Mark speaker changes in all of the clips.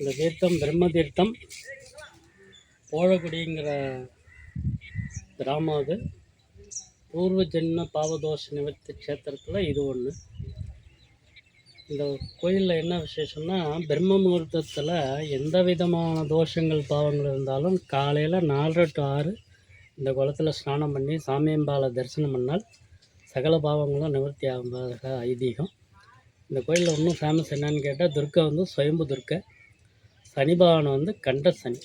Speaker 1: இந்த தீர்த்தம் பிரம்ம தீர்த்தம் போழக்குடிங்கிற கிராமம் அது. பூர்வ ஜென்ம பாவதோஷ நிவர்த்தி க்ஷேத்திரத்தில் இது ஒன்று இந்த கோயிலில் என்ன விசேஷம்னா பிரம்ம முகூர்த்தத்தில் எந்த விதமான தோஷங்கள் பாவங்கள் இருந்தாலும் காலையில் நாலரை டு ஆறு இந்த குளத்தில் ஸ்நானம் பண்ணி சாமியம்பாலை தரிசனம் பண்ணால் சகல பாவங்களும் நிவர்த்தி ஆகும்பதாக ஐதீகம். இந்த கோயிலில் இன்னும் ஃபேமஸ் என்னன்னு கேட்டால் துர்க்கை வந்து சுயம்பு துர்க்கை. சனி பகவான் வந்து கண்ட சனி.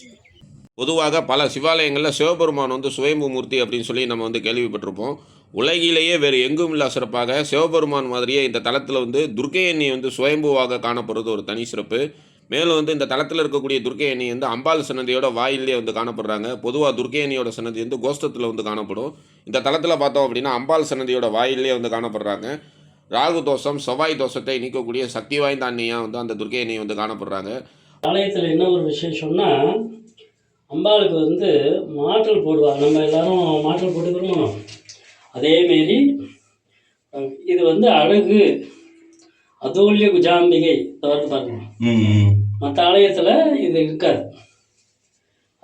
Speaker 2: பொதுவாக பல சிவாலயங்களில் சிவபெருமான் வந்து சுயம்பு மூர்த்தி அப்படின்னு சொல்லி நம்ம வந்து கேள்விப்பட்டிருப்போம். உலகிலேயே வேறு எங்கும் இல்லா சிறப்பாக சிவபெருமான் மாதிரியே இந்த தளத்தில் வந்து துர்க்கை எண்ணி வந்து சுயம்புவாக காணப்படுறது ஒரு தனி சிறப்பு. மேலும் வந்து இந்த தளத்தில் இருக்கக்கூடிய துர்க்கை எண்ணி வந்து அம்பாள் சன்னதியோட வாயிலே வந்து காணப்படுறாங்க. பொதுவாக துர்க்கை எண்ணியோட சன்னதி வந்து கோஷ்டத்தில் வந்து காணப்படும். இந்த தளத்தில் பார்த்தோம் அப்படின்னா அம்பாள் சன்னதியோட வாயிலே வந்து காணப்படுறாங்க. ராகு தோஷம் செவ்வாய் தோஷத்தை நீக்கக்கூடிய சக்தி வாய்ந்த அன்னியாக வந்து அந்த துர்க்கை எண்ணி வந்து காணப்படுறாங்க.
Speaker 1: ஆலயத்தில் என்ன ஒரு விசேஷம்னா அம்பாளுக்கு வந்து மாற்றல் போடுவாங்க. நம்ம எல்லாரும் மாற்றல் போட்டுக்கிறோமோ அதேமாரி அஹ், இது வந்து அழகு. அதோல்ய குஜாம்பிகை. தவிர்த்து பாருங்க. மற்ற ஆலயத்தில் இது இருக்காது.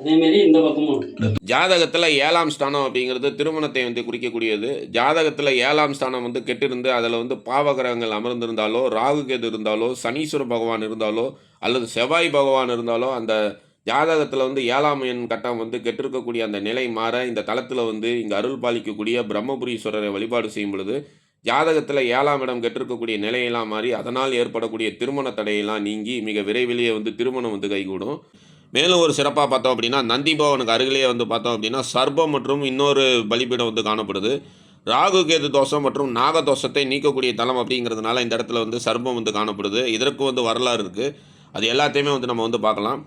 Speaker 1: அதேமாரி இந்த பக்கமும்
Speaker 2: ஜாதகத்தில் ஏழாம் ஸ்தானம் அப்படிங்கிறது திருமணத்தை வந்து குறிக்கக்கூடியது. ஜாதகத்தில் ஏழாம் ஸ்தானம் வந்து கெட்டிருந்து அதில் வந்து பாவகிரகங்கள் அமர்ந்திருந்தாலோ ராகு கேது இருந்தாலோ சனீஸ்வர பகவான் இருந்தாலோ அல்லது செவ்வாய் பகவான் இருந்தாலோ அந்த ஜாதகத்தில் வந்து ஏழாம் எண் கட்டம் வந்து கெட்டிருக்கக்கூடிய அந்த நிலை மாற இந்த தளத்தில் வந்து இங்கே அருள் பாலிக்கக்கூடிய பிரம்மபுரீஸ்வரரை வழிபாடு செய்யும் பொழுது ஜாதகத்தில் ஏழாம் இடம் கெட்டிருக்கக்கூடிய நிலையெல்லாம் மாறி அதனால் ஏற்படக்கூடிய திருமண தடையெல்லாம் நீங்கி மிக விரைவிலேயே வந்து திருமணம் வந்து கைகூடும். மேலும் ஒரு சிறப்பாக பார்த்தோம் அப்படின்னா நந்தி பவனுக்கு அருகிலேயே வந்து பார்த்தோம் அப்படின்னா சர்பம் மற்றும் இன்னொரு பலிபீடம் வந்து காணப்படுது. ராகு கேது தோஷம் மற்றும் நாக தோஷத்தை நீக்கக்கூடிய தலம் அப்படிங்கிறதுனால இந்த இடத்துல வந்து சர்பம் வந்து காணப்படுது. இதற்கு வந்து வரலாறு இருக்குது அது எல்லாத்தையுமே வந்து நம்ம வந்து பார்க்கலாம்.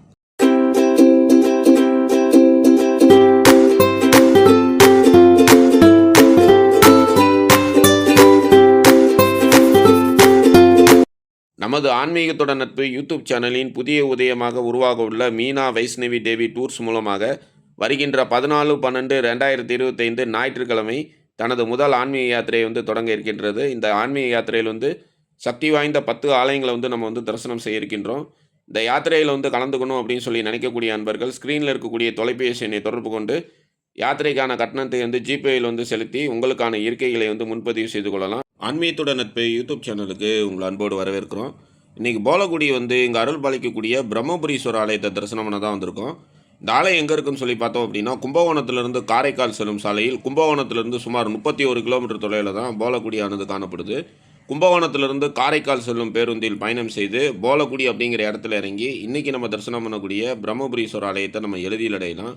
Speaker 2: நமது ஆன்மீகத்துடன் நட்பு யூடியூப் சேனலின் புதிய உதயமாக உருவாக உள்ள மீனா வைஷ்ணவி தேவி டூர்ஸ் மூலமாக வருகின்ற பதினாலு பன்னெண்டு ரெண்டாயிரத்தி இருபத்தைந்து ஞாயிற்றுக்கிழமை தனது முதல் ஆன்மீக யாத்திரையை வந்து தொடங்க இருக்கின்றது. இந்த ஆன்மீக யாத்திரையில் வந்து சக்தி வாய்ந்த பத்து ஆலயங்களை வந்து நம்ம வந்து தரிசனம் செய்ய இருக்கின்றோம். இந்த யாத்திரையில் வந்து கலந்துக்கணும் அப்படின்னு சொல்லி நினைக்கக்கூடிய அன்பர்கள் ஸ்க்ரீனில் இருக்கக்கூடிய தொலைபேசி எண்ணை தொடர்பு கொண்டு யாத்திரைக்கான கட்டணத்தை வந்து ஜிபேயில் வந்து செலுத்தி உங்களுக்கான இருக்கைகளை வந்து முன்பதிவு செய்து கொள்ளலாம். ஆன்மீகத்தோட நட்பு யூடியூப் சேனலுக்கு உங்களை அன்போடு வரவேற்கிறோம். இன்றைக்கி போலக்குடி வந்து இங்கே அருள் பாலிக்கக்கூடிய பிரம்மபுரீஸ்வரர் ஆலயத்தை தரிசனம் பண்ண தான் வந்திருக்கோம். இந்த ஆலயம் எங்கே இருக்குன்னு சொல்லி பார்த்தோம் அப்படின்னா கும்பகோணத்திலிருந்து காரைக்கால் செல்லும் சாலையில் கும்பகோணத்திலிருந்து சுமார் முப்பத்தி ஒரு கிலோமீட்டர் தொலைவில் தான் போலக்குடியானது காணப்படுது. கும்பகோணத்திலிருந்து காரைக்கால் செல்லும் பேருந்தில் பயணம் செய்து போலக்குடி அப்படிங்கிற இடத்துல இறங்கி இன்றைக்கி நம்ம தரிசனம் பண்ணக்கூடிய பிரம்மபுரீஸ்வரர் ஆலயத்தை நம்ம எழுதியில் அடையலாம்.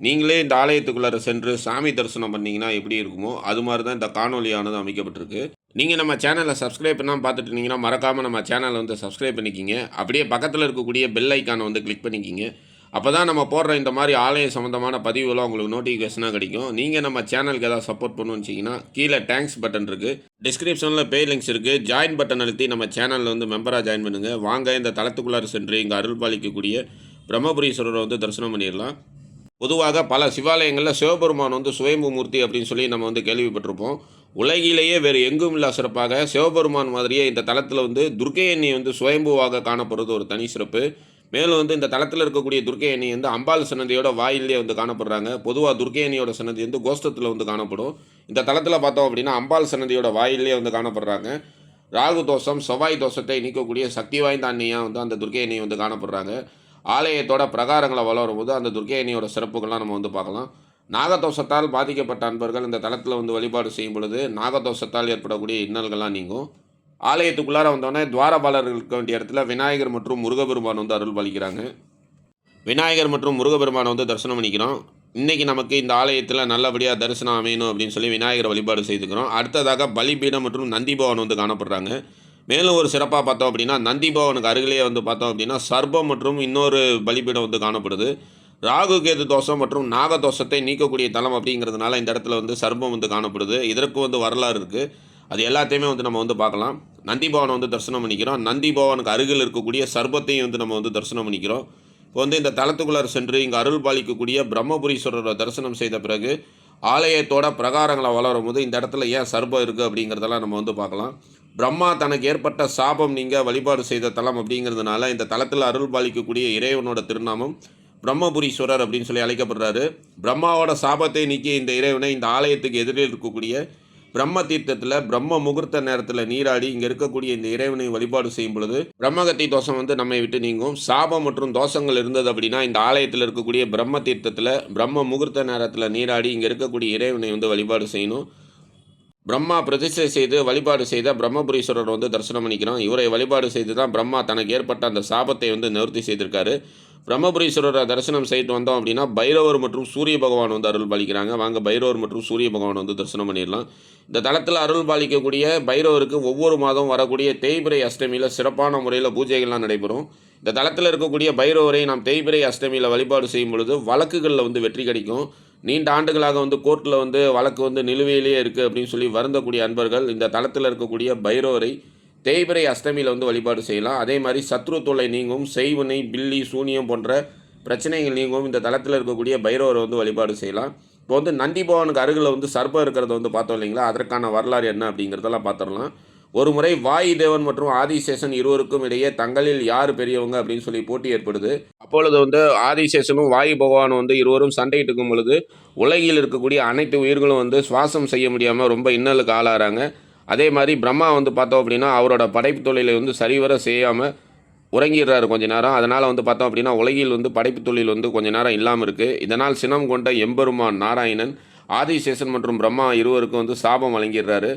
Speaker 2: நீங்களே இந்த ஆலயத்துக்குள்ளார சென்று சாமி தரிசனம் பண்ணிங்கன்னா எப்படி இருக்குமோ அது மாதிரி தான் இந்த காணொலியானது அமைக்கப்பட்டிருக்கு. நீங்கள் நம்ம சேனலை சப்ஸ்கிரைப் பண்ணாமல் பார்த்துட்டு இருந்தீங்கன்னா மறக்காமல் நம்ம சேனலை வந்து சப்ஸ்கிரைப் பண்ணிக்கிங்க. அப்படியே பக்கத்தில் இருக்கக்கூடிய பெல் ஐக்கானை வந்து கிளிக் பண்ணிக்கிங்க. அப்போ தான் நம்ம போடுற இந்த மாதிரி ஆலயம் சம்மந்தமான பதிவுலாம் உங்களுக்கு நோட்டிஃபிகேஷனாக கிடைக்கும். நீங்கள் நம்ம சேனலுக்கு ஏதாவது சப்போர்ட் பண்ணணும்னு கீழே தேங்க்ஸ் பட்டன் இருக்குது டிஸ்கிரிப்ஷனில் பே லிங்க்ஸ் இருக்குது ஜாயின் பட்டன் அழுத்தி நம்ம சேனலில் வந்து மெம்பராக ஜாயின் பண்ணுங்கள் வாங்க இந்த தளத்துக்குள்ளார் சென்று இங்கே அருள் பாலிக்கக்கூடிய பிரம்மபுரீஸ்வரரை வந்து தரிசனம் பண்ணிடலாம். பொதுவாக பல சிவாலயங்களில் சிவபெருமான் வந்து சுயம்பு மூர்த்தி அப்படின்னு சொல்லி நம்ம வந்து கேள்விப்பட்டிருப்போம். உலகிலேயே வேறு எங்கும் இல்லா சிறப்பாக. சிவபெருமான் மாதிரியே இந்த தளத்தில் வந்து துர்க்கை எண்ணெய் வந்து சுயம்புவாக காணப்படுறது ஒரு தனி சிறப்பு. மேலும் வந்து இந்த தளத்தில் இருக்கக்கூடிய துர்க்கை எண்ணெய் வந்து அம்பாள் சன்னதியோட வாயிலே வந்து காணப்படுறாங்க. பொதுவாக துர்க்கை எண்ணியோட சன்னதி வந்து கோஷ்டத்தில் வந்து காணப்படும். இந்த தளத்தில் பார்த்தோம் அப்படின்னா அம்பாள் சன்னதியோட வாயிலே வந்து காணப்படுறாங்க. ராகு தோஷம் செவ்வாய் தோஷத்தை நீக்கக்கூடிய சக்தி வாய்ந்த அன்னியாக வந்து அந்த துர்க்கை எண்ணெய் வந்து காணப்படுறாங்க. ஆலயத்தோட பிரகாரங்களை வளரும் போது அந்த துர்க்கை எண்ணியோட சிறப்புகள்லாம் நம்ம வந்து பார்க்கலாம். நாகதோஷத்தால் பாதிக்கப்பட்ட அன்பர்கள் இந்த தளத்தில் வந்து வழிபாடு செய்யும் பொழுது நாகதோஷத்தால் ஏற்படக்கூடிய இன்னல்கள்லாம் நீங்கும். ஆலயத்துக்குள்ளார வந்தோடனே துவாரபாலர்கள் இருக்க வேண்டிய இடத்துல விநாயகர் மற்றும் முருகபெருமான் வந்து அருள் பாலிக்கிறாங்க விநாயகர் மற்றும் முருகபெருமானை வந்து தரிசனம் பண்ணிக்கிறோம். இன்றைக்கி நமக்கு இந்த ஆலயத்தில் நல்லபடியாக தரிசனம் அமையணும் அப்படின்னு சொல்லி விநாயகர் வழிபாடு செய்துக்கிறோம். அடுத்ததாக பலிபீடம் மற்றும் நந்திபவன் வந்து காணப்படுறாங்க. மேலும் ஒரு சிறப்பாக பார்த்தோம் அப்படின்னா நந்திபவனுக்கு அருகிலேயே வந்து பார்த்தோம் அப்படின்னா சர்பம் மற்றும் இன்னொரு பலிபீடம் வந்து காணப்படுது. ராகு கேது தோஷம் மற்றும் நாக தோஷத்தை நீக்கக்கூடிய தலம் அப்படிங்கிறதுனால இந்த இடத்துல வந்து சர்பம் வந்து காணப்படுது. இதற்கு வந்து வரலாறு இருக்குது அது எல்லாத்தையுமே வந்து நம்ம வந்து பார்க்கலாம். நந்தி பவனை வந்து தரிசனம் பண்ணிக்கிறோம். நந்தி பவனுக்கு அருகில் இருக்கக்கூடிய சர்பத்தையும் வந்து நம்ம வந்து தரிசனம் பண்ணிக்கிறோம். இப்போ வந்து இந்த தளத்துக்குள்ளார் சென்று இங்கே அருள் பாலிக்கக்கூடிய பிரம்மபுரீஸ்வரரை தரிசனம் செய்த பிறகு ஆலயத்தோட பிரகாரங்களை வளரும் போது இந்த இடத்துல ஏன் சர்பம் இருக்குது அப்படிங்கிறதெல்லாம் நம்ம வந்து பார்க்கலாம். பிரம்மா தனக்கு ஏற்பட்ட சாபம் நீங்கள் வழிபாடு செய்த தலம் அப்படிங்கிறதுனால இந்த தலத்தில் அருள் பாலிக்கக்கூடிய இறைவனோட திருநாமம் பிரம்மபுரீஸ்வரர் அப்படின்னு சொல்லி அழைக்கப்படுறாரு. பிரம்மாவோட சாபத்தை நீக்கிய இந்த இறைவனை இந்த ஆலயத்துக்கு எதிரில் இருக்கக்கூடிய பிரம்ம தீர்த்தத்தில் பிரம்ம முகூர்த்த நேரத்தில் நீராடி இங்கே இருக்கக்கூடிய இந்த இறைவனை வழிபாடு செய்யும் பொழுது பிரம்மகத்தி தோஷம் வந்து நம்மை விட்டு நீங்கும். சாபம் மற்றும் தோஷங்கள் இருந்தது அப்படின்னா இந்த ஆலயத்தில் இருக்கக்கூடிய பிரம்ம தீர்த்தத்தில் பிரம்ம முகூர்த்த நேரத்தில் நீராடி இங்கே இருக்கக்கூடிய இறைவனை வந்து வழிபாடு செய்யணும். பிரம்மா பிரதிஷ்டை செய்து வழிபாடு செய்த பிரம்மபுரீஸ்வரர் வந்து தரிசனம் பண்ணிக்கிறோம் இவரை வழிபாடு செய்து தான் பிரம்மா தனக்கு ஏற்பட்ட அந்த சாபத்தை வந்து நிவர்த்தி செய்திருக்காரு. பிரம்மபுரீஸ்வரரை தரிசனம் செய்துட்டு வந்தோம் அப்படின்னா பைரவர் மற்றும் சூரிய பகவான் வந்து அருள் பாலிக்கிறாங்க வாங்க பைரவர் மற்றும் சூரிய பகவான் வந்து தரிசனம் பண்ணிடலாம். இந்த தளத்தில் அருள் பாலிக்கக்கூடிய பைரவருக்கு ஒவ்வொரு மாதம் வரக்கூடிய தேய்பிரை அஷ்டமியில் சிறப்பான முறையில் பூஜைகள்லாம் நடைபெறும். இந்த தளத்தில் இருக்கக்கூடிய பைரவரை நாம் தேய்பிரை அஷ்டமியில் வழிபாடு செய்யும் பொழுது வழக்குகளில் வந்து வெற்றி கிடைக்கும். நீண்ட ஆண்டுகளாக வந்து கோர்ட்டில் வந்து வழக்கு வந்து நிலுவையிலேயே இருக்குது அப்படின்னு சொல்லி வருந்தக்கூடிய அன்பர்கள் இந்த தளத்தில் இருக்கக்கூடிய பைரவரை தேய்பிரை அஷ்டமியில் வந்து வழிபாடு செய்யலாம். அதே மாதிரி சத்ரு தொல்லை நீங்கும் செய்வினை பில்லி சூனியம் போன்ற பிரச்சனைகள் நீங்கும். இந்த தளத்தில் இருக்கக்கூடிய பைரவரை வந்து வழிபாடு செய்யலாம். இப்போ வந்து நந்தி பவனுக்கு அருகில் வந்து சர்ப்பம் இருக்கிறத வந்து பார்த்தோம் இல்லைங்களா? அதற்கான வரலாறு என்ன அப்படிங்கிறதெல்லாம் பார்த்துடலாம். ஒரு முறை வாயு தேவன் மற்றும் ஆதிசேஷன் இருவருக்கும் இடையே தங்களில் யார் பெரியவங்க அப்படின்னு சொல்லி போட்டி ஏற்படுது. அப்பொழுது வந்து ஆதிசேஷனும் வாயு பகவானும் வந்து இருவரும் சண்டையிட்டு இருக்கும் பொழுது உலகில் இருக்கக்கூடிய அனைத்து உயிர்களும் வந்து சுவாசம் செய்ய முடியாமல் ரொம்ப இன்னலுக்கு ஆளாகிறாங்க அதே மாதிரி பிரம்மா வந்து பார்த்தோம் அப்படின்னா அவரோட படைப்பு தொழிலை வந்து சரிவர செய்யாமல் உறங்கிடுறாரு கொஞ்ச நேரம். அதனால் வந்து பார்த்தோம் அப்படின்னா உலகில் வந்து படைப்பு தொழில் வந்து கொஞ்ச நேரம் இல்லாமல் இருக்குது இதனால் சினம் கொண்ட எம்பெருமான் நாராயணன் ஆதிசேஷன் மற்றும் பிரம்மா இருவருக்கும் வந்து சாபம் வழங்கிடுறாரு.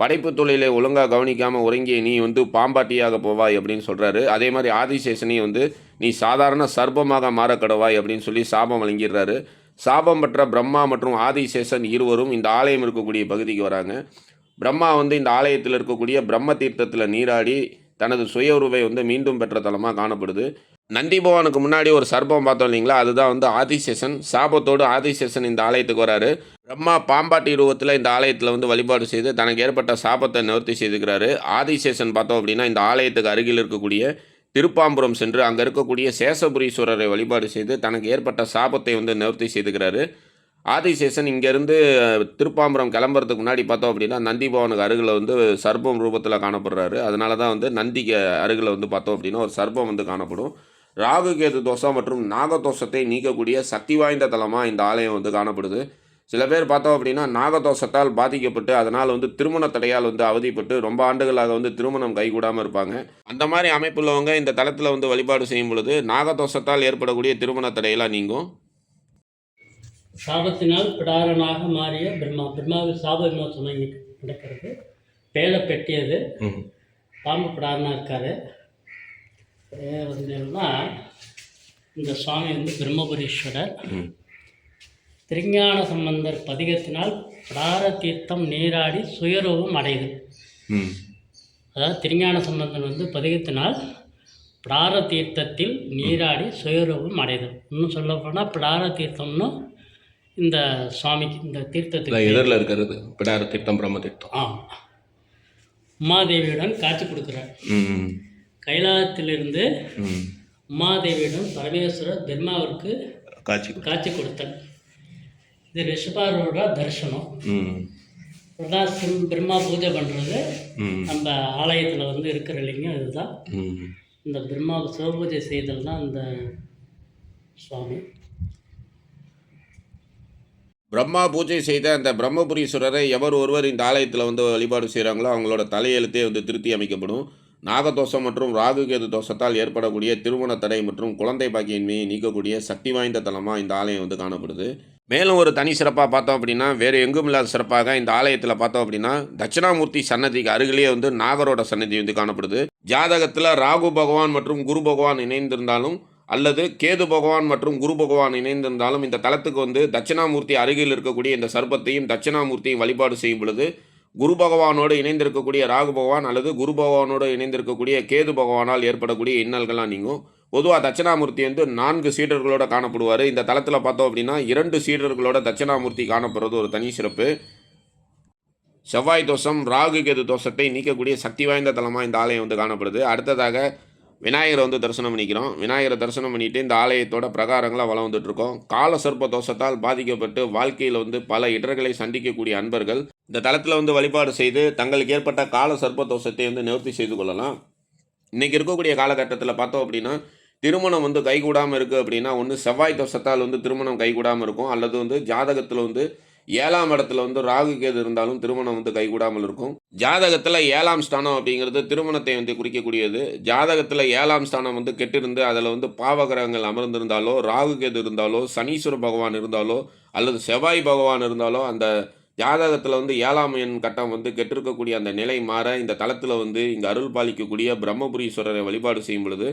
Speaker 2: படைப்பு தொழிலை ஒழுங்காக கவனிக்காமல் உறங்கிய நீ வந்து பாம்பாட்டியாக போவாய் அப்படின்னு சொல்கிறாரு அதே மாதிரி ஆதிசேஷனையும் வந்து நீ சாதாரண சர்ப்பமாக மாறக்கடவாய் அப்படின்னு சொல்லி சாபம் வழங்கிடுறாரு. சாபம் பெற்ற பிரம்மா மற்றும் ஆதிசேஷன் இருவரும் இந்த ஆலயம் இருக்கக்கூடிய பகுதிக்கு வராங்க. பிரம்மா வந்து இந்த ஆலயத்தில் இருக்கக்கூடிய பிரம்ம தீர்த்தத்தில் நீராடி தனது சுய உருவை வந்து மீண்டும் பெற்ற தலமாக காணப்படுது. நந்தி பகவானுக்கு முன்னாடி ஒரு சர்ப்பம் பார்த்தோம் இல்லைங்களா? அதுதான் வந்து ஆதிசேஷன். சாபத்தோடு ஆதிசேஷன் இந்த ஆலயத்துக்கு வராரு. பிரம்மா பாம்பாட்டி ரூபத்தில் இந்த ஆலயத்தில் வந்து வழிபாடு செய்து தனக்கு ஏற்பட்ட சாபத்தை நிவர்த்தி செய்துக்கிறாரு. ஆதிசேஷன் பார்த்தோம் அப்படின்னா இந்த ஆலயத்துக்கு அருகில் இருக்கக்கூடிய திருப்பாம்புரம் சென்று அங்கே இருக்கக்கூடிய சேஷபுரீஸ்வரரை வழிபாடு செய்து தனக்கு ஏற்பட்ட சாபத்தை வந்து நிவர்த்தி செய்துக்கிறாரு. ஆதிசேஷன் இங்கேருந்து திருப்பாம்பரம் கிளம்புறதுக்கு முன்னாடி பார்த்தோம் அப்படின்னா நந்தி பவனுக்கு அருகில் வந்து சர்ப்பம் ரூபத்தில் காணப்படுறாரு. அதனால தான் வந்து நந்திக்கு அருகில் வந்து பார்த்தோம் அப்படின்னா ஒரு சர்ப்பம் வந்து காணப்படும். ராகு கேது தோஷம் மற்றும் நாகதோஷத்தை நீக்கக்கூடிய சக்தி வாய்ந்த தலமாக இந்த ஆலயம் வந்து காணப்படுது. சில பேர் பார்த்தோம் அப்படின்னா நாகதோஷத்தால் பாதிக்கப்பட்டு அதனால் வந்து திருமண தடையால் வந்து அவதிப்பட்டு ரொம்ப ஆண்டுகளாக வந்து திருமணம் கைகூடாமல் இருப்பாங்க. அந்த மாதிரி அமைப்புள்ளவங்க இந்த தளத்தில் வந்து வழிபாடு செய்யும் பொழுது நாகதோஷத்தால் ஏற்படக்கூடிய திருமண தடையெல்லாம் நீங்கும்.
Speaker 1: சாபத்தினால் பிடாரனாக மாறிய பிரம்மா பிரம்மாவுக்கு சாப விமோசனம் நடக்கிறது. பேலை பெட்டியது. பாம்பு பிடாரனாக இருக்கார். வந்து என்னன்னா இந்த சுவாமி வந்து பிரம்மபுரீஸ்வரர். திருஞான சம்பந்தர் பதிகத்தினால் பிடார தீர்த்தம் நீராடி சுயரூபம் அடையுது அதாவது திருஞான சம்பந்தன் வந்து பதிகத்தினால் பிடார தீர்த்தத்தில் நீராடி சுயரூபம் அடைதல். இன்னும் சொல்ல போனால் பிடார தீர்த்தம்னு இந்த சுவாமிக்கு இந்த தீர்த்தத்துக்கு
Speaker 3: எதிரில் இருக்கிறது. பிடார தீர்த்தம் பிரம்ம தீர்த்தம்.
Speaker 1: ஆமாம் உமாதேவியுடன் காட்சி கொடுக்குறார். கைலாயத்திலிருந்து
Speaker 3: ம்
Speaker 1: உமாதேவியுடன் பரமேஸ்வரர் பிரம்மாவிற்கு
Speaker 3: காட்சி
Speaker 1: காட்சி கொடுத்தார். இது ரிஷபாரோட தரிசனம். சிம் பிரம்மா பூஜை பண்ணுறது நம்ம ஆலயத்தில் வந்து இருக்கிற லிங்கம் இதுதான் இந்த பிரம்மா சிவபூஜை செய்தல் தான் இந்த சுவாமி
Speaker 2: பிரம்மா பூஜை செய்த அந்த பிரம்மபுரீஸ்வரரை எவர் ஒருவர் இந்த ஆலயத்தில் வந்து வழிபாடு செய்கிறாங்களோ அவங்களோட தலையெழுத்தே வந்து திருத்தி அமைக்கப்படும். நாகதோஷம் மற்றும் ராகுகேது தோஷத்தால் ஏற்படக்கூடிய திருமண தடை மற்றும் குழந்தை பாக்கியின்மையை நீக்கக்கூடிய சக்தி வாய்ந்த தலமாக இந்த ஆலயம் வந்து காணப்படுது. மேலும் ஒரு தனி சிறப்பாக பார்த்தோம் அப்படின்னா வேறு எங்கும் இல்லாத சிறப்பாக இந்த ஆலயத்தில் பார்த்தோம் அப்படின்னா தட்சிணாமூர்த்தி சன்னதிக்கு அருகிலேயே வந்து நாகரோட சன்னதி வந்து காணப்படுது. ஜாதகத்தில் ராகு பகவான் மற்றும் குரு பகவான் இணைந்திருந்தாலும் அல்லது கேது பகவான் மற்றும் குரு பகவான் இணைந்திருந்தாலும் இந்த தலத்துக்கு வந்து தட்சிணாமூர்த்தி அருகில் இருக்கக்கூடிய இந்த சர்ப்பத்தையும் தட்சிணாமூர்த்தியும் வழிபாடு செய்யும் பொழுது குரு பகவானோடு இணைந்திருக்கக்கூடிய ராகு பகவான் அல்லது குரு பகவானோடு இணைந்திருக்கக்கூடிய கேது பகவானால் ஏற்படக்கூடிய இன்னல்கள்லாம் நீங்கும். பொதுவாக தட்சிணாமூர்த்தி வந்து நான்கு சீடர்களோட காணப்படுவார். இந்த தளத்தில் பார்த்தோம் அப்படின்னா இரண்டு சீடர்களோட தட்சிணாமூர்த்தி காணப்படுறது ஒரு தனி சிறப்பு. செவ்வாய் தோஷம் ராகு கேது தோஷத்தை நீக்கக்கூடிய சக்தி வாய்ந்த தலமாக இந்த ஆலயம் வந்து காணப்படுது. அடுத்ததாக விநாயகரை வந்து தரிசனம் பண்ணிக்கிறோம். விநாயகரை தரிசனம் பண்ணிட்டு இந்த ஆலயத்தோட பிரகாரங்களாக வளம் வந்துட்ருக்கோம் கால சர்ப்ப தோஷத்தால் பாதிக்கப்பட்டு வாழ்க்கையில் வந்து பல இடர்களை சந்திக்கக்கூடிய அன்பர்கள் இந்த தளத்தில் வந்து வழிபாடு செய்து தங்களுக்கு ஏற்பட்ட கால சர்ப்ப தோஷத்தை வந்து நிவர்த்தி செய்து கொள்ளலாம். இன்றைக்கி இருக்கக்கூடிய காலகட்டத்தில் பார்த்தோம் அப்படின்னா திருமணம் வந்து கைகூடாமல் இருக்குது அப்படின்னா ஒன்று செவ்வாய் தோஷத்தால் வந்து திருமணம் கைகூடாமல் இருக்கும். அல்லது வந்து ஜாதகத்தில் வந்து ஏழாம் இடத்துல வந்து ராகு கேது இருந்தாலும் திருமணம் வந்து கைகூடாமல் இருக்கும். ஜாதகத்தில் ஏழாம் ஸ்தானம் அப்படிங்கிறது திருமணத்தை வந்து குறிக்கக்கூடியது. ஜாதகத்தில் ஏழாம் ஸ்தானம் வந்து கெட்டிருந்து அதில் வந்து பாவகிரகங்கள் அமர்ந்திருந்தாலோ ராகு கேது இருந்தாலோ சனீஸ்வர பகவான் இருந்தாலோ அல்லது செவ்வாய் பகவான் இருந்தாலோ அந்த ஜாதகத்தில் வந்து ஏழாம் எண் கட்டம் வந்து கெட்டிருக்கக்கூடிய அந்த நிலை மாற இந்த தளத்தில் வந்து இங்கே அருள் பாலிக்கக்கூடிய பிரம்மபுரீஸ்வரரை வழிபாடு செய்யும் பொழுது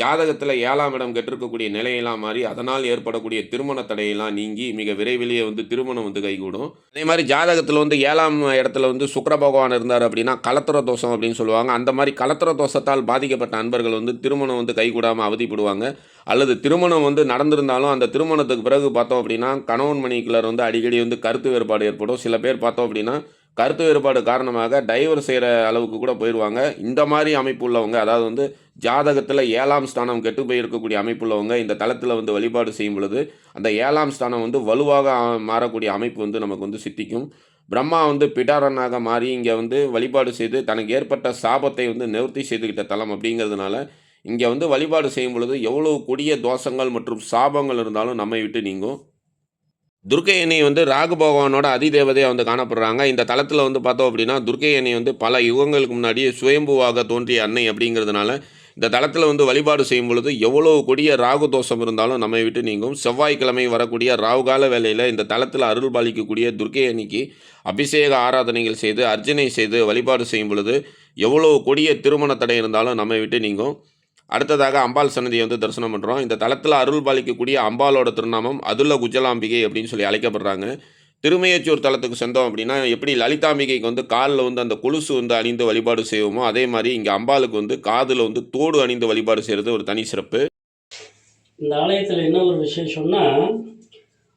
Speaker 2: ஜாதகத்தில் ஏழாம் இடம் கெட்டிருக்கக்கூடிய நிலையெல்லாம் மாறி அதனால் ஏற்படக்கூடிய திருமண தடையெல்லாம் நீங்கி மிக விரைவிலேயே வந்து திருமணம் வந்து கைகூடும். அதே மாதிரி ஜாதகத்தில் வந்து ஏழாம் இடத்துல வந்து சுக்கிர பகவான் இருந்தார் அப்படின்னா கலத்திர தோஷம் அப்படின்னு சொல்லுவாங்க. அந்த மாதிரி கலத்திர தோஷத்தால் பாதிக்கப்பட்ட அன்பர்கள் வந்து திருமணம் வந்து கைகூடாமல் அவதிப்படுவாங்க. அல்லது திருமணம் வந்து நடந்திருந்தாலும் அந்த திருமணத்துக்கு பிறகு பார்த்தோம் அப்படின்னா கணவன் மணிக்குள்ளர் வந்து அடிக்கடி வந்து கருத்து வேறுபாடு ஏற்படும். சில பேர் பார்த்தோம் அப்படின்னா கருத்து வேறுபாடு காரணமாக டைவர் செய்கிற அளவுக்கு கூட போயிடுவாங்க. இந்த மாதிரி அமைப்பு உள்ளவங்க அதாவது வந்து ஜாதகத்தில் ஏழாம் ஸ்தானம் கெட்டு போயிருக்கக்கூடிய அமைப்பு உள்ளவங்க இந்த தளத்தில் வந்து வழிபாடு செய்யும் பொழுது அந்த ஏழாம் ஸ்தானம் வந்து வலுவாக மாறக்கூடிய அமைப்பு வந்து நமக்கு வந்து சித்திக்கும். பிரம்மா வந்து பிடாரனாக மாறி இங்கே வந்து வழிபாடு செய்து தனக்கு ஏற்பட்ட சாபத்தை வந்து நிவர்த்தி செய்துக்கிட்ட தலம் அப்படிங்கிறதுனால இங்கே வந்து வழிபாடு செய்யும் பொழுது எவ்வளோ கொடிய தோஷங்கள் மற்றும் சாபங்கள் இருந்தாலும் நம்மை விட்டு நீங்கும். துர்க்கை அணி வந்து ராகு பகவானோட அதிதேவதையாக வந்து காணப்படுறாங்க. இந்த தளத்தில் வந்து பார்த்தோம் அப்படின்னா துர்க்கை அணி வந்து பல யுகங்களுக்கு முன்னாடியே சுயம்புவாக தோன்றிய அன்னை அப்படிங்கிறதுனால இந்த தளத்தில் வந்து வழிபாடு செய்யும் பொழுது எவ்வளோ கொடிய ராகு தோஷம் இருந்தாலும் நம்மை விட்டு நீங்கும். செவ்வாய்க்கிழமை வரக்கூடிய ராகுகால வேலையில் இந்த தளத்தில் அருள் பாலிக்கக்கூடிய துர்க்கை அன்னைக்கு அபிஷேக ஆராதனைகள் செய்து அர்ச்சனை செய்து வழிபாடு செய்யும் பொழுது எவ்வளோ கொடிய திருமண தடை இருந்தாலும் நம்மை விட்டு நீங்கும். அடுத்ததாக அம்பாள் சன்னதியை வந்து தரிசனம் பண்ணுறோம் இந்த தளத்தில் அருள் பாலிக்கக்கூடிய அம்பாளோட திருநாமம் அதுல குஜலாம்பிகை அப்படின்னு சொல்லி அழைக்கப்படுறாங்க. திருமையச்சூர் தலத்துக்கு சென்றோம் அப்படின்னா எப்படி லலிதாம்பிகைக்கு வந்து காலில் வந்து அந்த கொலுசு வந்து அணிந்து வழிபாடு செய்வோமோ அதே மாதிரி இங்கே அம்பாளுக்கு வந்து காதில் வந்து தோடு அணிந்து வழிபாடு செய்கிறது ஒரு தனி சிறப்பு.
Speaker 1: இந்த ஆலயத்தில் என்ன ஒரு விசேஷம்னா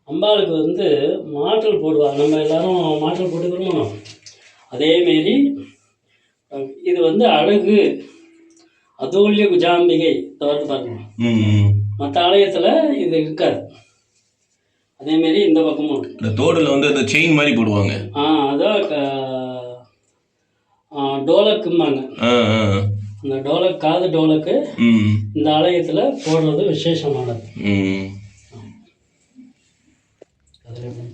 Speaker 1: அம்பாளுக்கு வந்து மாற்றல் போடுவாங்க நம்ம எல்லாரும் மாற்றல் போட்டுக்கிறோமோ? அதேமாரி இது வந்து அழகு. அதோல்ய குஜாம்பிகை தவிர்த்து பாருங்க மற்ற ஆலயத்தில் இது இருக்காது. அதேமாரி இந்த பக்கமும். இருக்கு
Speaker 3: இந்த தோடுல வந்து இந்த செயின் மாதிரி போடுவாங்க.
Speaker 1: ஆ அதான் டோலக்கும்பாங்க. அந்த டோலக் காது டோலக்கு இந்த ஆலயத்தில் போடுறது விசேஷமானது
Speaker 3: ம்
Speaker 1: அதில் எப்படி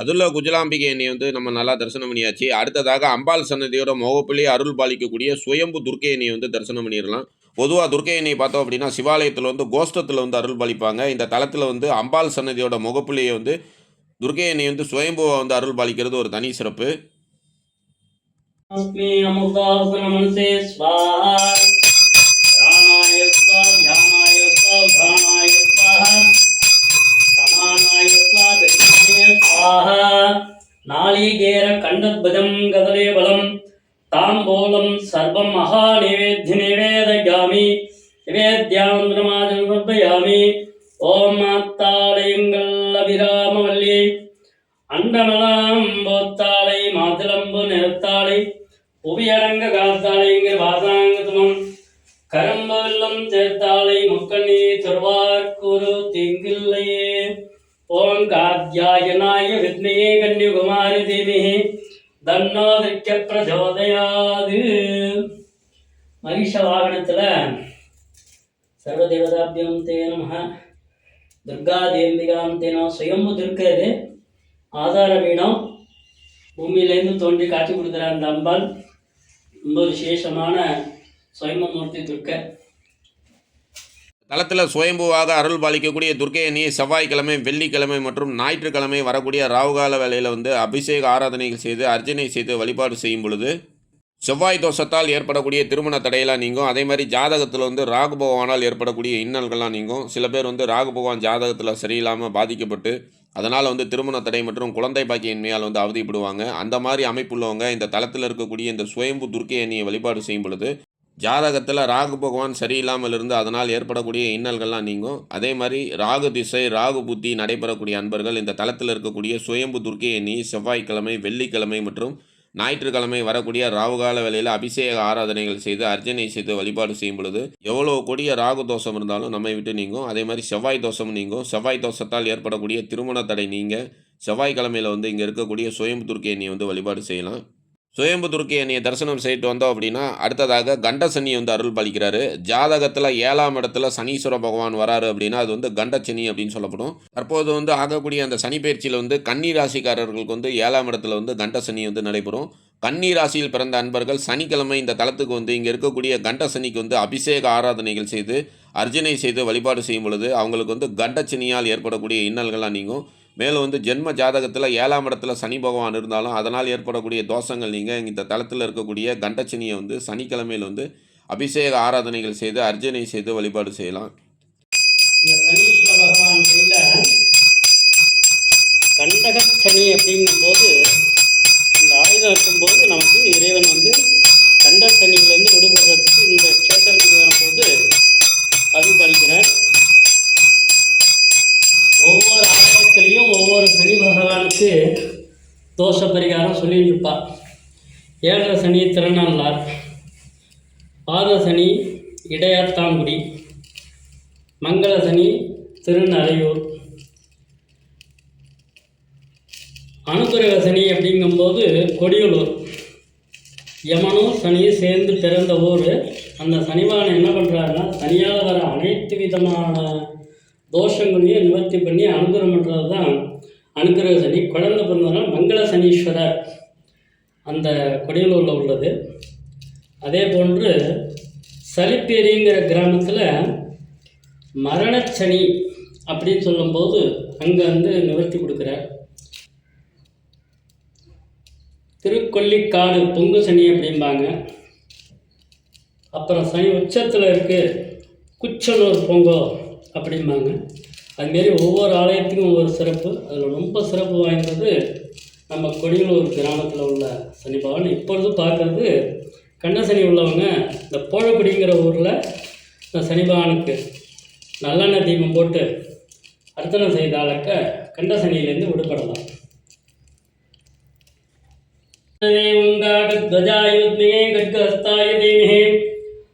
Speaker 2: அதுல குஜலாம்பிகை எண்ணெய் வந்து நம்ம நல்லா தரிசனம் பண்ணியாச்சு அடுத்ததாக அம்பாள் சன்னதியோட முகப்பிலே அருள் பாலிக்கக்கூடிய சுயம்பு துர்க்கை எண்ணெயை வந்து தரிசனம் பண்ணிடலாம் பொதுவாக துர்க்கை எண்ணெய் பார்த்தோம் அப்படின்னா சிவாலயத்தில் வந்து கோஷ்டத்தில் வந்து அருள் பாலிப்பாங்க இந்த தலத்தில் வந்து அம்பாள் சன்னதியோட முகப்பிலேயே வந்து துர்க்கை எண்ணெய் வந்து சுயம்புவை வந்து அருள் பாலிக்கிறது ஒரு தனி சிறப்பு
Speaker 1: अस्मि अमुदासनमनसे स्वाहा प्राणाय स्वाहा ध्यानाय स्वाहा उदानाय स्वाहा समानाय स्वाहा ஆஹா. நாளீகேர கண்டத்பதம் கதலேபலம் தாம்போலம் சர்வம் மகா நிவேத்தி நிவேதயாமி. நிவேத்யாந்திரமாஜம் சமர்ப்பயாமி ஓம் மாத்தாலயங்கள் அபிராமவல்லி அண்டமெல்லாம் போத்தாலை மாத்திளம்பு நிறத்தாலை புவியடங்க காத்தாலை இங்கு வாசாங்கத்துமம். கரம்பெல்லம் சேர்த்தாலை முக்கண்ணி துருவார்க்குரு திங்கில்லையே. ஓம் காத்யாயனாய வித்மையே கன்னிகுமாரி தேமிஹி தன்னோதிக்க பிரச்சோதயாது மகிஷ வாகனத்தில் சர்வதேவதாபியம் தே நம. துர்கா தேம்பிகாம் தேனோ சுயம்பு துர்க்க இது ஆதார வீணம் பூமியிலேருந்து தோன்றி காட்சி கொடுக்குற அந்த அம்பாள். ரொம்ப விசேஷமான சுயம்பமூர்த்தி துர்க்கை
Speaker 2: தளத்தில் சுயம்புவாக அருள் பாலிக்கக்கூடிய துர்க்கை செவ்வாய்க்கிழமை வெள்ளிக்கிழமை மற்றும் ஞாயிற்றுக்கிழமை வரக்கூடிய ராவுகால வேலையில் வந்து அபிஷேக ஆராதனைகள் செய்து அர்ச்சனை செய்து வழிபாடு செய்யும் பொழுது செவ்வாய் தோஷத்தால் ஏற்படக்கூடிய திருமண தடையெல்லாம் நீங்கும். அதே மாதிரி ஜாதகத்தில் வந்து ராகு பகவானால் ஏற்படக்கூடிய இன்னல்கள்லாம் நீங்கும். சில பேர் வந்து ராகு பகவான் ஜாதகத்தில் சரியில்லாமல் பாதிக்கப்பட்டு அதனால் வந்து திருமண தடை மற்றும் குழந்தை பாக்கியின்மையால் வந்து அவதிப்படுவாங்க. அந்த மாதிரி அமைப்புள்ளவங்க இந்த தளத்தில் இருக்கக்கூடிய இந்த சுயம்பு துர்க்கை அணியை வழிபாடு செய்யும் பொழுது ஜாதகத்தில் ராகு பகவான் சரியில்லாமல் இருந்து அதனால் ஏற்படக்கூடிய இன்னல்கள்லாம் நீங்கும். அதே மாதிரி ராகு திசை ராகு புத்தி நடைபெறக்கூடிய அன்பர்கள் இந்த தளத்தில் இருக்கக்கூடிய சுயம்பு துர்க்கை எண்ணி செவ்வாய்க்கிழமை வெள்ளிக்கிழமை மற்றும் ஞாயிற்றுக்கிழமை வரக்கூடிய ராகுகால வேலையில் அபிஷேக ஆராதனைகள் செய்து அர்ச்சனை செய்து வழிபாடு செய்யும் பொழுது எவ்வளோ கொடிய ராகு தோஷம் இருந்தாலும் நம்மை விட்டு நீங்கும். அதே மாதிரி செவ்வாய் தோஷம் நீங்கும். செவ்வாய் தோஷத்தால் ஏற்படக்கூடிய திருமண தடை நீங்கள் செவ்வாய்க்கிழமையில் வந்து இங்கே இருக்கக்கூடிய சுயம்பு துர்க்கை வந்து வழிபாடு செய்யலாம். சுயம்பு துர்க்கை தரிசனம் செய்துட்டு வந்தோம் அப்படின்னா அடுத்ததாக கண்ட சனி வந்து அருள் பாலிக்கிறாரு ஜாதகத்தில் ஏழாம் இடத்துல சனீஸ்வர பகவான் வராரு அப்படின்னா அது வந்து கண்டச்சனி அப்படின்னு சொல்லப்படும். தற்போது வந்து ஆகக்கூடிய அந்த சனி பயிற்சியில் வந்து கன்னி ராசிக்காரர்களுக்கு வந்து ஏழாம் இடத்துல வந்து கண்ட சனி வந்து நடைபெறும். கன்னி ராசியில் பிறந்த அன்பர்கள் சனிக்கிழமை இந்த தளத்துக்கு வந்து இங்கே இருக்கக்கூடிய கண்ட சனிக்கு வந்து அபிஷேக ஆராதனைகள் செய்து அர்ஜனை செய்து வழிபாடு செய்யும் பொழுது அவங்களுக்கு வந்து கண்டச்சனியால் ஏற்படக்கூடிய இன்னல்கள்லாம் நீங்கும். மேலும் வந்து ஜென்ம ஜாதகத்தில் ஏழாம் இடத்துல சனி பகவான் இருந்தாலும் அதனால் ஏற்படக்கூடிய தோஷங்கள் நீங்கள் இந்த தளத்தில் இருக்கக்கூடிய கண்டச்சனியை வந்து சனிக்கிழமையில் வந்து அபிஷேக ஆராதனைகள் செய்து அர்ச்சனை செய்து வழிபாடு செய்யலாம்.
Speaker 1: கண்டகச்சனி அப்படிங்கும்போது இந்த ஆயுதம் இருக்கும்போது நமக்கு இறைவன் வந்து கண்டச்சனியிலேருந்து விடுபடுறதுக்கு இந்த கேட்டத்துக்கு வரும்போது அருள்பாலிக்கிறார் ஒவ்வொரு ஆலயத்திலையும் ஒவ்வொரு சனி பகவானுக்கு தோஷ பரிகாரம் சொல்லிட்டு இருப்பார் ஏழரை சனி திருநள்ளார் பாத சனி இடையாத்தாங்குடி. மங்கள சனி திருநறையூர். அனுகிரக சனி அப்படிங்கும்போது கொடியலூர். யமனும் சனியும் சேர்ந்து பிறந்த ஊர். அந்த சனிவான் என்ன பண்ணுறாருன்னா சனியால் வர அனைத்து விதமான தோஷங்களையும் நிவர்த்தி பண்ணி அனுகிரகம் பண்ணுறது தான் அனுகிரக சனி. குழந்தை பிறந்ததுனால மங்கள சனீஸ்வரர் அந்த கொடியலூரில் உள்ளது. அதே போன்று சலிப்பேரிங்கிற கிராமத்தில் மரணச்சனி அப்படின்னு சொல்லும்போது அங்கே வந்து நிவர்த்தி கொடுக்குறார். திருக்கொல்லிக்காடு பொங்கு சனி அப்படிம்பாங்க. அப்புறம் சனி உச்சத்தில் இருக்குது குச்சலூர் பொங்கோ அப்படிம்பாங்க அதுமாரி ஒவ்வொரு ஆலயத்துக்கும் ஒவ்வொரு சிறப்பு அதில் ரொம்ப சிறப்பு வாய்ந்தது நம்ம கொடியலூர் கிராமத்தில் உள்ள சனி பகவான் இப்பொழுது பார்க்குறது கண்ணசனி உள்ளவங்க இந்த போழக்குடிங்கிற ஊரில் இந்த சனி பகவானுக்கு நல்லெண்ணெய் தீபம் போட்டு அர்ச்சனை செய்தாலக்க கண்ட சனியிலேருந்து விடுபடலாம் ध्वजायुग्ने गड्गस्ताय धीमहि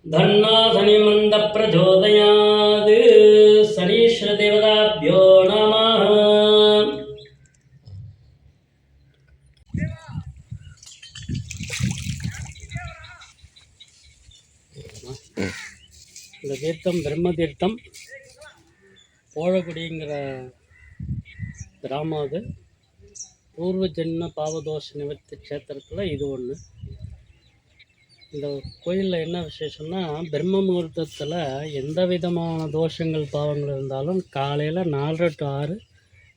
Speaker 1: धन्नो शनिमन्द விஷ்ணுதேவதாபியோ நம இந்த தீர்த்தம் பிரம்ம தீர்த்தம் போழக்குடிங்கிற கிராமம் அது. பூர்வ ஜென்ம பாவதோஷ நிவர்த்தி க்ஷேத்திரத்தில் இது ஒன்று இந்த கோயிலில் என்ன விசேஷம்னா பிரம்ம முகூர்த்தத்தில் எந்த விதமான தோஷங்கள் பாவங்கள் இருந்தாலும் காலையில் நாலரை டு ஆறு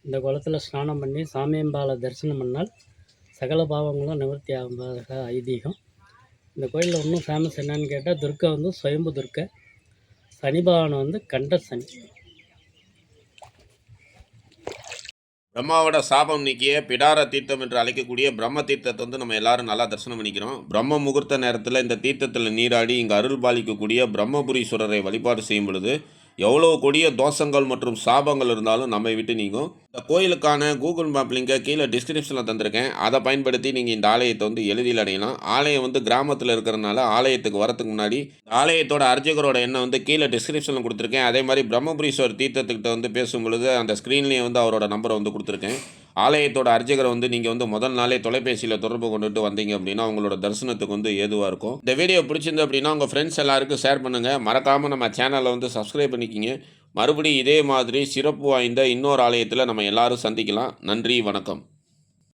Speaker 1: இந்த குளத்தில் ஸ்நானம் பண்ணி சாமியம்பாலை தரிசனம் பண்ணால் சகல பாவங்களும் நிவர்த்தி ஆகும்பதாக ஐதீகம். இந்த கோயிலில் இன்னும் ஃபேமஸ் என்னன்னு கேட்டால் துர்க்கை வந்து சுயம்பு துர்க்கை. சனி பகவான் வந்து கண்ட சனி.
Speaker 2: பிரம்மாவோட சாபம் நீக்கிய பிடார தீர்த்தம் என்று அழைக்கக்கூடிய பிரம்ம தீர்த்தத்தை வந்து நம்ம எல்லாரும் நல்லா தரிசனம் பண்ணிக்கிறோம். பிரம்ம முகூர்த்த நேரத்தில் இந்த தீர்த்தத்தில் நீராடி இங்கே அருள் பாலிக்கக்கூடிய பிரம்மபுரீஸ்வரரை வழிபாடு செய்யும் பொழுது எவ்வளோ கொடிய தோஷங்கள் மற்றும் சாபங்கள் இருந்தாலும் நம்மை விட்டு நீங்கும். இந்த கோயிலுக்கான கூகுள் மேப் லிங்கை கீழே டிஸ்கிரிப்ஷனில் தந்திருக்கேன். அதை பயன்படுத்தி நீங்கள் இந்த ஆலயத்தை வந்து எளிதில் அடையலாம். ஆலயம் வந்து கிராமத்தில் இருக்கிறனால ஆலயத்துக்கு வரத்துக்கு முன்னாடி ஆலயத்தோட அர்ச்சகரோட எண்ணை வந்து கீழே டிஸ்கிரிப்ஷனில் கொடுத்துருக்கேன். அதே மாதிரி பிரம்மபுரீஸ்வர் தீர்த்தத்துக்கிட்ட வந்து பேசும் பொழுது அந்த ஸ்க்ரீன்லேயே வந்து அவரோட நம்பரை வந்து கொடுத்துருக்கேன். ஆலயத்தோட அர்ச்சகரை வந்து நீங்கள் வந்து முதல் நாளே தொலைபேசியில் தொடர்பு கொண்டுட்டு வந்தீங்க அப்படின்னா உங்களோட தரிசனத்துக்கு வந்து ஏதுவாக இருக்கும். இந்த வீடியோ பிடிச்சிருந்து அப்படின்னா உங்கள் ஃப்ரெண்ட்ஸ் எல்லாருக்கும் ஷேர் பண்ணுங்கள் மறக்காமல் நம்ம சேனலை வந்து சப்ஸ்கிரைப் பண்ணிக்கிங்க. மறுபடியும் இதே மாதிரி சிறப்பு வாய்ந்த இன்னொரு ஆலயத்தில் நம்ம எல்லாரும் சந்திக்கலாம். நன்றி வணக்கம்.